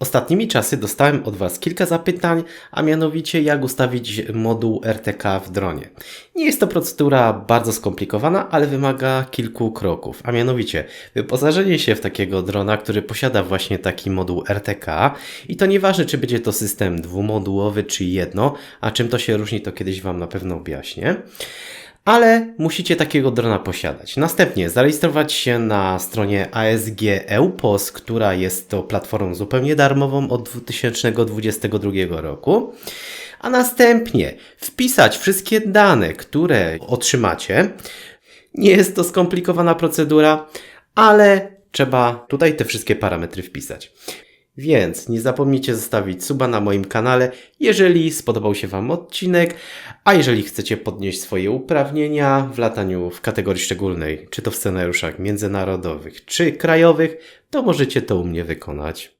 Ostatnimi czasy dostałem od Was kilka zapytań, a mianowicie jak ustawić moduł RTK w dronie. Nie jest to procedura bardzo skomplikowana, ale wymaga kilku kroków, a mianowicie wyposażenie się w takiego drona, który posiada właśnie taki moduł RTK i to nieważne czy będzie to system dwumodułowy czy jedno, a czym to się różni to kiedyś Wam na pewno objaśnię ale musicie takiego drona posiadać. Następnie zarejestrować się na stronie ASG EUPOS, która jest to platformą zupełnie darmową od 2022 roku. A następnie wpisać wszystkie dane, które otrzymacie. Nie jest to skomplikowana procedura, ale trzeba tutaj te wszystkie parametry wpisać. Więc nie zapomnijcie zostawić suba na moim kanale, jeżeli spodobał się Wam odcinek, a jeżeli chcecie podnieść swoje uprawnienia w lataniu w kategorii szczególnej, czy to w scenariuszach międzynarodowych, czy krajowych, to możecie to u mnie wykonać.